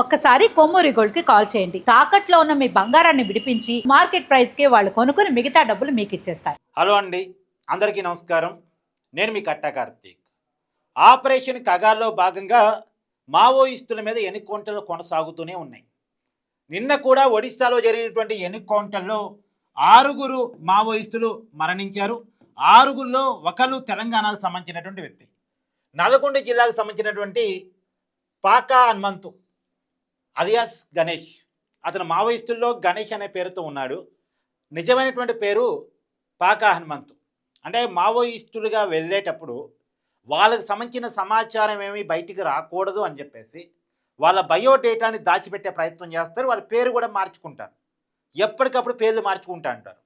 ఒక్కసారి కొమ్మూరి గోల్డ్కి కాల్ చేయండి. తాకట్లో ఉన్న మీ బంగారాన్ని విడిపించి మార్కెట్ ప్రైస్కి వాళ్ళు కొనుక్కుని మిగతా డబ్బులు మీకు ఇచ్చేస్తారు హలో అండి. అందరికీ నమస్కారం. నేను మీ కట్టా కార్తీక్. ఆపరేషన్ కగాల్లో భాగంగా మావోయిస్టుల మీద ఎన్నికౌంటర్లు కొనసాగుతూనే ఉన్నాయి. నిన్న కూడా ఒడిశాలో జరిగినటువంటి ఎన్నికౌంటర్లో ఆరుగురు మావోయిస్టులు మరణించారు. ఆరుగురిలో ఒకరు తెలంగాణకు సంబంధించినటువంటి వ్యక్తి. నల్గొండ జిల్లాకు సంబంధించినటువంటి పాకా హనుమంతు. అలియాస్ గణేష్. అతను మావోయిస్టుల్లో గణేష్ అనే పేరుతో ఉన్నాడు. నిజమైనటువంటి పేరు పాకా హనుమంతు. అంటే మావోయిస్టులుగా వెళ్ళేటప్పుడు వాళ్ళకు సంబంధించిన సమాచారం ఏమీ బయటికి రాకూడదు అని చెప్పేసి వాళ్ళ బయోడేటాని దాచిపెట్టే ప్రయత్నం చేస్తారు. వాళ్ళ పేరు కూడా మార్చుకుంటారు. ఎప్పటికప్పుడు పేర్లు మార్చుకుంటా ఉంటారు.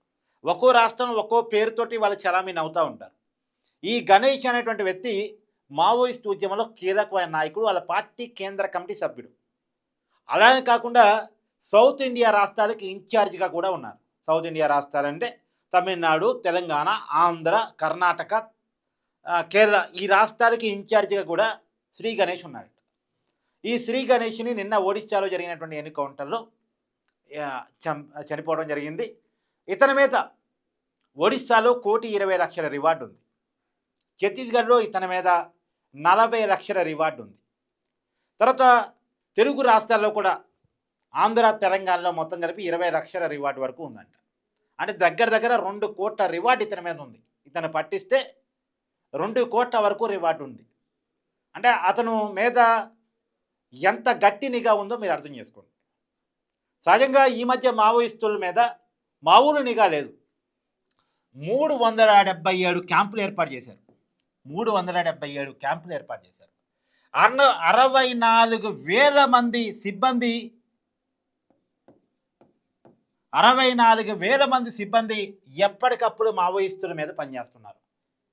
ఒక్కో రాష్ట్రం ఒక్కో పేరుతోటి వాళ్ళు చలామీని అవుతూ ఉంటారు. ఈ గణేష్ అనేటువంటి వ్యక్తి మావోయిస్ట్ ఉద్యమంలో కీలకమైన నాయకుడు. వాళ్ళ పార్టీ కేంద్ర కమిటీ సభ్యుడు. అలానే కాకుండా సౌత్ ఇండియా రాష్ట్రాలకి ఇన్ఛార్జిగా కూడా ఉన్నారు. సౌత్ ఇండియా రాష్ట్రాలంటే తమిళనాడు తెలంగాణ ఆంధ్ర కర్ణాటక కేరళ ఈ రాష్ట్రాలకి ఇన్ఛార్జిగా కూడా శ్రీ గణేష్ ఉన్నాడు. ఈ శ్రీ గణేష్ని నిన్న ఒడిశాలో జరిగినటువంటి ఎన్కౌంటర్లో చం చనిపోవడం జరిగింది. ఇతని మీద ఒడిశాలో కోటి ఇరవై లక్షల రివార్డు ఉంది. ఛత్తీస్గఢ్లో ఇతని మీద నలభై లక్షల రివార్డు ఉంది. తర్వాత తెలుగు రాష్ట్రాల్లో కూడా ఆంధ్ర తెలంగాణలో మొత్తం కలిపి ఇరవై లక్షల రివార్డు వరకు ఉందంట. అంటే దగ్గర దగ్గర రెండు కోట్ల రివార్డు ఇతని మీద ఉంది. ఇతను పట్టిస్తే రెండు కోట్ల వరకు రివార్డు ఉంది. అంటే అతను మీద ఎంత గట్టి నిఘా ఉందో మీరు అర్థం చేసుకోండి. సహజంగా ఈ మధ్య మావోయిస్టుల మీద మామూలు నిఘా లేదు. మూడు వందల డెబ్బై ఏడు క్యాంపులు ఏర్పాటు చేశారు. మూడు వందల డెబ్బై ఏడు క్యాంపులు ఏర్పాటు చేశారు. అన్న అరవై నాలుగు వేల మంది సిబ్బంది అరవై నాలుగు వేల మంది సిబ్బంది ఎప్పటికప్పుడు మావోయిస్టుల మీద పనిచేస్తున్నారు.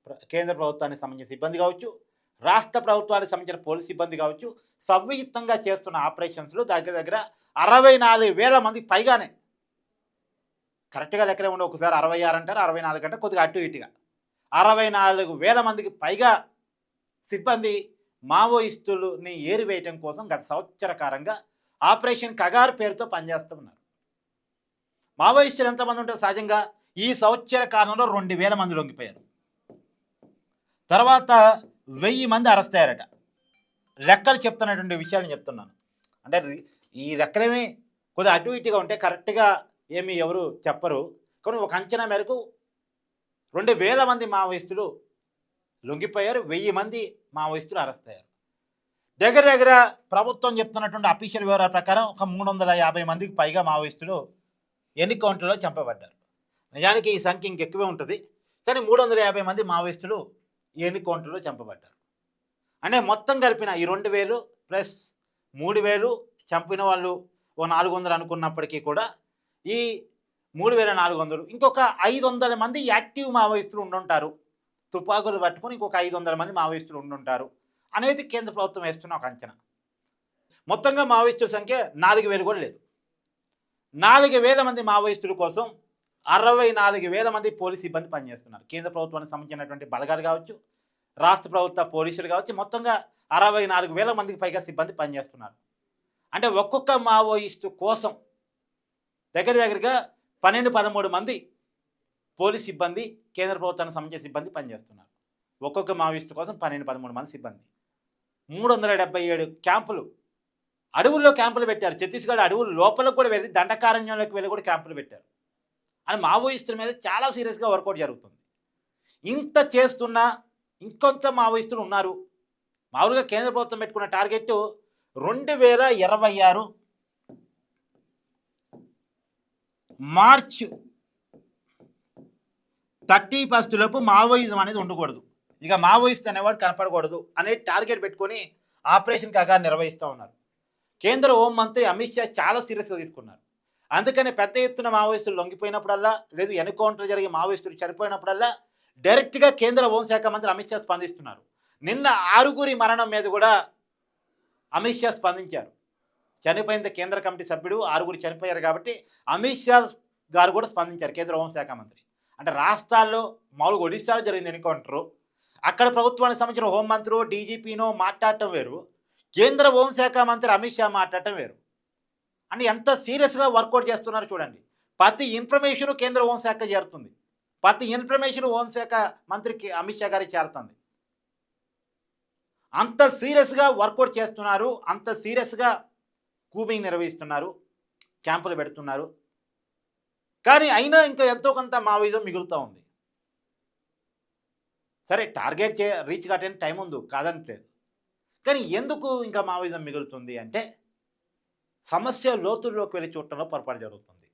ప్ర- కేంద్ర ప్రభుత్వానికి సంబంధించిన సిబ్బంది కావచ్చు రాష్ట్ర ప్రభుత్వానికి సంబంధించిన పోలీస్ సిబ్బంది కావచ్చు సంయుక్తంగా చేస్తున్న ఆపరేషన్స్లో దగ్గర దగ్గర అరవై నాలుగు వేల మందికి పైగానే కరెక్ట్గా లెక్కలే ఉండే ఒకసారి అరవై ఆరు అంటారు అరవై నాలుగు అంటే కొద్దిగా అటు ఇటుగా. అరవై నాలుగు వేల మందికి పైగా సిబ్బంది మావోయిస్టులని ఏరివేయటం కోసం గత సంవత్సరకారంగా ఆపరేషన్ కగారు పేరుతో పనిచేస్తూ ఉన్నారు. మావోయిస్టులు ఎంతమంది ఉంటారు సహజంగా ఈ సంవత్సర కాలంలో రెండు వేల మంది లొంగిపోయారు. తర్వాత వెయ్యి మంది అరెస్ట్ అయ్యారట. లెక్కలు చెప్తున్నటువంటి విషయాలు చెప్తున్నాను. అంటే ఈ లెక్కలేమి కొద్దిగా అటు ఇటుగా ఉంటే కరెక్ట్గా ఏమి ఎవరు చెప్పరు. కానీ ఒక అంచనా మేరకు రెండు వేల మంది మావోయిస్టులు లొంగిపోయారు. వెయ్యి మంది మావోయిస్టులు అరెస్ట్ అయ్యారు. దగ్గర దగ్గర ప్రభుత్వం చెప్తున్నటువంటి అఫీషియల్ వివరాల ప్రకారం ఒక మూడు వందల యాభై మందికి పైగా మావోయిస్టులు ఎన్నికౌంటర్లో చంపబడ్డారు. నిజానికి ఈ సంఖ్య ఇంకెక్కువే ఉంటుంది. కానీ మూడు వందల యాభై మంది మావోయిస్టులు ఎన్నికౌంటర్లో చంపబడ్డారు. అంటే మొత్తం కలిపిన ఈ రెండు వేలు ప్లస్ మూడు వేలు చంపిన వాళ్ళు ఓ నాలుగు వందలు అనుకున్నప్పటికీ కూడా ఈ మూడు వేల నాలుగు వందలు ఇంకొక ఐదు వందల మంది యాక్టివ్ మావోయిస్టులు ఉండుంటారు. తుపాకులు పట్టుకొని ఇంకొక ఐదు వందల మంది మావోయిస్టులు ఉండుంటారు అనేది కేంద్ర ప్రభుత్వం వేస్తున్న ఒక అంచనా. మొత్తంగా మావోయిస్టుల సంఖ్య నాలుగు వేలు కూడా లేదు. నాలుగు వేల మంది మావోయిస్టుల కోసం అరవై నాలుగు వేల మంది పోలీస్ సిబ్బంది పనిచేస్తున్నారు. కేంద్ర ప్రభుత్వానికి సంబంధించినటువంటి బలగాలు కావచ్చు రాష్ట్ర ప్రభుత్వ పోలీసులు కావచ్చు మొత్తంగా అరవై నాలుగు వేల మందికి పైగా సిబ్బంది పనిచేస్తున్నారు. అంటే ఒక్కొక్క మావోయిస్టు కోసం దగ్గర దగ్గరగా పన్నెండు పదమూడు మంది పోలీస్ సిబ్బంది కేంద్ర ప్రభుత్వానికి సంబంధించిన సిబ్బంది పనిచేస్తున్నారు. ఒక్కొక్క మావోయిస్టు కోసం పన్నెండు పదమూడు మంది సిబ్బంది. మూడు వందల డెబ్బై ఏడు క్యాంపులు. అడవుల్లో క్యాంపులు పెట్టారు. ఛత్తీస్గఢ్ అడవుల లోపలకు కూడా వెళ్ళి దండకారణ్యంలోకి వెళ్ళి కూడా క్యాంపులు పెట్టారు. అని మావోయిస్టుల మీద చాలా సీరియస్గా వర్కౌట్ జరుగుతుంది. ఇంత చేస్తున్నా ఇంకొంత మావోయిస్టులు ఉన్నారు. మామూలుగా కేంద్ర ప్రభుత్వం పెట్టుకున్న టార్గెట్ రెండు వేల ఇరవై ఆరు మార్చ్ థర్టీ ఫస్ట్ లోపు మావోయిజం అనేది ఉండకూడదు. ఇక మావోయిస్ట్ అనేవాడు కనపడకూడదు అనే టార్గెట్ పెట్టుకొని ఆపరేషన్ కాగా నిర్వహిస్తూ ఉన్నారు. కేంద్ర హోంమంత్రి అమిత్ షా చాలా సీరియస్గా తీసుకున్నారు. అందుకని పెద్ద ఎత్తున మావోయిస్టులు లొంగిపోయినప్పుడల్లా లేదు ఎన్కౌంటర్ జరిగి మావోయిస్టులు చనిపోయినప్పుడల్లా డైరెక్ట్గా కేంద్ర హోంశాఖ మంత్రి అమిత్ షా స్పందిస్తున్నారు. నిన్న ఆరుగురి మరణం మీద కూడా అమిత్ షా స్పందించారు. చనిపోయిన కేంద్ర కమిటీ సభ్యుడు ఆరుగురు చనిపోయారు కాబట్టి అమిత్ షా గారు కూడా స్పందించారు కేంద్ర హోంశాఖ మంత్రి. అంటే రాష్ట్రాల్లో మామూలుగా ఒడిశాలో జరిగింది ఎన్కౌంటరు. అక్కడ ప్రభుత్వానికి సంబంధించిన హోంమంత్రి డీజీపీనో మాట్లాడటం వేరు. కేంద్ర హోంశాఖ మంత్రి అమిత్ షా మాట్లాడటం వేరు. అంటే ఎంత సీరియస్గా వర్కౌట్ చేస్తున్నారో చూడండి. ప్రతి ఇన్ఫర్మేషన్ కేంద్ర హోంశాఖ చేరుతుంది. ప్రతి ఇన్ఫర్మేషన్ హోంశాఖ మంత్రికి అమిత్ షా గారికి చేరుతుంది. అంత సీరియస్గా వర్కౌట్ చేస్తున్నారు అంత సీరియస్గా కూబింగ్ నిర్వహిస్తున్నారు క్యాంపులు పెడుతున్నారు. కానీ అయినా ఇంకా ఎంతో కొంత మావోయిజం మిగులుతూ ఉంది. సరే టార్గెట్ చే రీచ్ కావడానికి టైం ఉంది కాదనట్లేదు. కానీ ఎందుకు ఇంకా మావోయిజం మిగులుతుంది అంటే సమస్య లోతుల్లోకి వెళ్ళి చూడటంలో పొరపాటు జరుగుతుంది.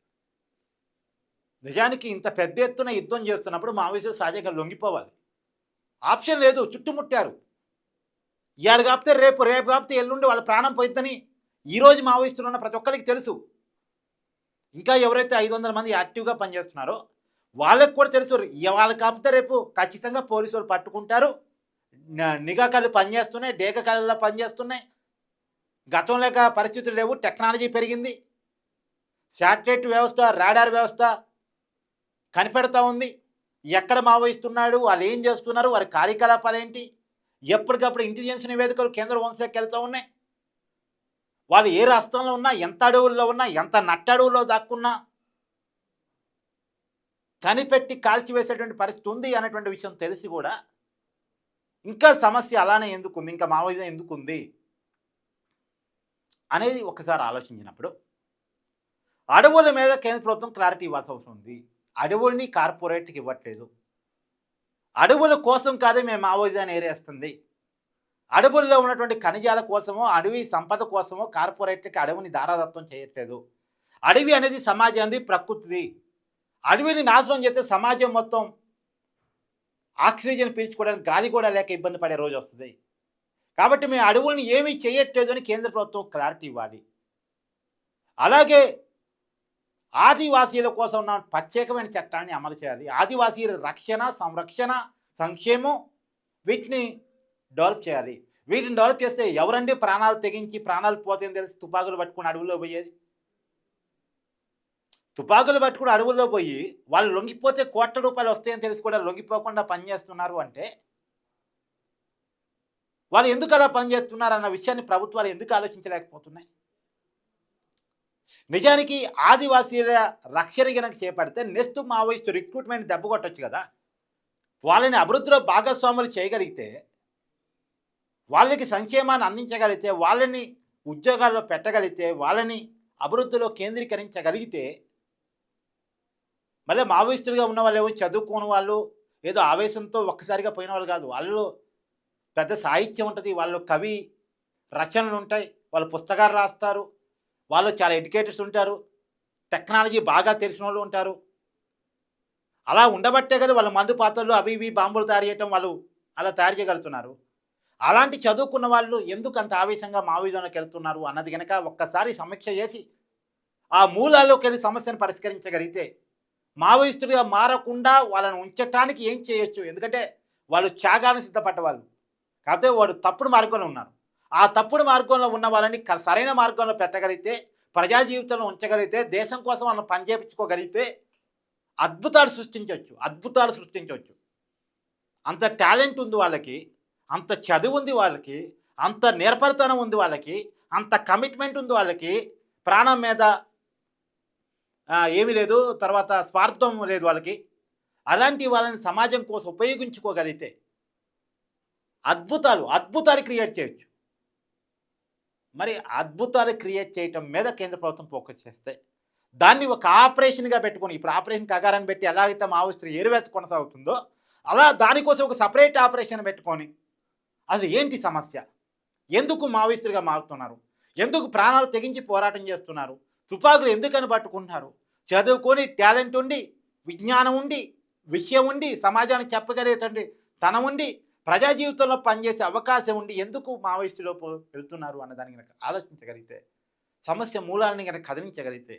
నిజానికి ఇంత పెద్ద ఎత్తున యుద్ధం చేస్తున్నప్పుడు మావోయిస్టులు సహజంగా లొంగిపోవాలి. ఆప్షన్ లేదు చుట్టుముట్టారు. ఇవాళ కాపితే రేపు రేపు కాపితే ఎల్లుండి వాళ్ళ ప్రాణం పోయిద్దని ఈరోజు మావోయిస్టులు ఉన్న ప్రతి ఒక్కరికి తెలుసు. ఇంకా ఎవరైతే ఐదు వందల మంది యాక్టివ్గా పనిచేస్తున్నారో వాళ్ళకి కూడా తెలుసు. వాళ్ళు కాకపోతే రేపు ఖచ్చితంగా పోలీసు వాళ్ళు పట్టుకుంటారు నిఘా కళ్ళు పనిచేస్తున్నాయి డేక కళ్ళలో పనిచేస్తున్నాయి. గతం లేక పరిస్థితులు లేవు టెక్నాలజీ పెరిగింది. శాటిలైట్ వ్యవస్థ రాడార్ వ్యవస్థ కనిపెడతా ఉంది. ఎక్కడ మావోయిస్తున్నాడు వాళ్ళు ఏం చేస్తున్నారు వారి కార్యకలాపాలు ఏంటి? ఎప్పటికప్పుడు ఇంటెలిజెన్స్ నివేదికలు కేంద్ర హోంశాఖకి వెళ్తూ ఉన్నాయి. వాళ్ళు ఏ రాష్ట్రంలో ఉన్నా ఎంత అడవుల్లో ఉన్నా ఎంత నట్ట అడవుల్లో దాక్కున్నా కనిపెట్టి కాల్చివేసేటువంటి పరిస్థితి ఉంది అనేటువంటి విషయం తెలిసి కూడా ఇంకా సమస్య అలానే ఎందుకు ఉంది ఇంకా మావోయిజం ఎందుకు ఉంది అనేది ఒకసారి ఆలోచించినప్పుడు అడవుల మీద కేంద్ర ప్రభుత్వం క్లారిటీ ఇవ్వాల్సి అవసరం ఉంది. అడవుల్ని కార్పొరేట్కి ఇవ్వట్లేదు. అడవుల కోసం కాదే మేము మావోయిజాన్ని ఏరేస్తుంది. అడవుల్లో ఉన్నటువంటి ఖనిజాల కోసమో అడవి సంపద కోసమో కార్పొరేట్కి అడవిని దారాదత్వం చేయట్లేదు. అడవి అనేది సమాజాన్ని ప్రకృతిది. అడవిని నాశనం చేస్తే సమాజం మొత్తం ఆక్సిజన్ పీల్చుకోవడానికి గాలి కూడా లేక ఇబ్బంది పడే రోజు వస్తుంది. కాబట్టి మేము అడవుల్ని ఏమీ చేయట్లేదు అని కేంద్ర ప్రభుత్వం క్లారిటీ ఇవ్వాలి. అలాగే ఆదివాసీల కోసం ఉన్న ప్రత్యేకమైన చట్టాన్ని అమలు చేయాలి. ఆదివాసీల రక్షణ సంరక్షణ సంక్షేమం వీటిని డెవలప్ చేయాలి. వీటిని డెవలప్ చేస్తే ఎవరండి ప్రాణాలు తెగించి ప్రాణాలు పోతాయని తెలిసి? తుపాకులు పట్టుకుని అడవుల్లో పోయేది? తుపాకులు పట్టుకుని అడవుల్లో పోయి వాళ్ళు లొంగిపోతే కోట్ల రూపాయలు వస్తాయని తెలిసి కూడా లొంగిపోకుండా పనిచేస్తున్నారు అంటే వాళ్ళు ఎందుకు అలా పనిచేస్తున్నారు అన్న విషయాన్ని ప్రభుత్వాలు ఎందుకు ఆలోచించలేకపోతున్నాయి? నిజానికి ఆదివాసీల రక్షణ గనక చేపడితే నెక్స్ట్ మావోయిస్టు రిక్రూట్మెంట్ దెబ్బ కొట్టచ్చు కదా? వాళ్ళని అభివృద్ధిలో భాగస్వాములు చేయగలిగితే వాళ్ళకి సంక్షేమాన్ని అందించగలిగితే వాళ్ళని ఉద్యోగాల్లో పెట్టగలిగితే వాళ్ళని అభివృద్ధిలో కేంద్రీకరించగలిగితే మళ్ళీ మావోయిస్టులుగా ఉన్న వాళ్ళు ఏమో చదువుకోని వాళ్ళు ఏదో ఆవేశంతో ఒక్కసారిగా పోయిన వాళ్ళు కాదు. వాళ్ళు పెద్ద సాహిత్యం ఉంటుంది వాళ్ళు కవి రచనలు ఉంటాయి వాళ్ళు పుస్తకాలు రాస్తారు వాళ్ళు చాలా ఎడ్యుకేటర్స్ ఉంటారు టెక్నాలజీ బాగా తెలిసిన వాళ్ళు ఉంటారు. అలా ఉండబట్టే కదా వాళ్ళ మందు పాత్రలు అవి ఇవి బాంబులు తయారు చేయటం వాళ్ళు అలా తయారు చేయగలుగుతున్నారు. అలాంటి చదువుకున్న వాళ్ళు ఎందుకు అంత ఆవేశంగా మావిజంలోకి వెళ్తున్నారు అన్నది కనుక ఒక్కసారి సమీక్ష చేసి ఆ మూలాల్లోకి వెళ్ళి సమస్యను పరిష్కరించగలిగితే మావోయిస్టులుగా మారకుండా వాళ్ళని ఉంచటానికి ఏం చేయొచ్చు? ఎందుకంటే వాళ్ళు త్యాగాన్ని సిద్ధపడ్డ వాళ్ళు కాకపోతే వాడు తప్పుడు మార్గంలో ఉన్నారు. ఆ తప్పుడు మార్గంలో ఉన్న వాళ్ళని సరైన మార్గంలో పెట్టగలిగితే ప్రజా జీవితంలో ఉంచగలిగితే దేశం కోసం వాళ్ళని పనిచేపించుకోగలిగితే అద్భుతాలు సృష్టించవచ్చు. అద్భుతాలు సృష్టించవచ్చు. అంత టాలెంట్ ఉంది వాళ్ళకి. అంత చదువు ఉంది వాళ్ళకి అంత నేర్పరితనం ఉంది వాళ్ళకి అంత కమిట్మెంట్ ఉంది వాళ్ళకి ప్రాణం మీద ఏమీ లేదు తర్వాత స్వార్థం లేదు వాళ్ళకి. అలాంటి వాళ్ళని సమాజం కోసం ఉపయోగించుకోగలిగితే అద్భుతాలు అద్భుతాలు క్రియేట్ చేయొచ్చు. మరి అద్భుతాలు క్రియేట్ చేయటం మీద కేంద్ర ప్రభుత్వం ఫోకస్ చేస్తే దాన్ని ఒక ఆపరేషన్గా పెట్టుకొని ఇప్పుడు ఆపరేషన్ కగారాన్ని పెట్టి ఎలాగైతే మావోయిస్టులు ఏరువేత కొనసాగుతుందో అలా దానికోసం ఒక సపరేట్ ఆపరేషన్ పెట్టుకొని అసలు ఏంటి సమస్య? ఎందుకు మావోయిస్టులుగా మారుతున్నారు? ఎందుకు ప్రాణాలు తెగించి పోరాటం చేస్తున్నారు? తుపాకులు ఎందుకని పట్టుకుంటున్నారు? చదువుకొని టాలెంట్ ఉండి విజ్ఞానం ఉండి విషయం ఉండి సమాజానికి చెప్పగలిగేటువంటి తనం ఉండి ప్రజా జీవితంలో పనిచేసే అవకాశం ఉండి ఎందుకు మావోయిస్టులో వెళ్తున్నారు అన్నదాన్ని కనుక ఆలోచించగలిగితే సమస్య మూలాన్ని కనుక కదిలించగలిగితే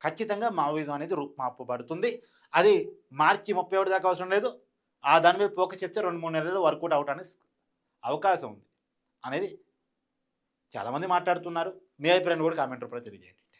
ఖచ్చితంగా మావోయిజం అనేది రూపుమాపబడుతుంది అది మార్చి ముప్పై ఒకటి దాకా అవసరం లేదు. ఆ దాని మీద ఫోకస్ చేస్తే రెండు మూడు నెలలు వర్కౌట్ అవటానికి అవకాశం ఉంది. అనేది చాలామంది మాట్లాడుతున్నారు. మీ అభిప్రాయాన్ని కూడా కామెంట్ రూపంలో తెలియజేయండి.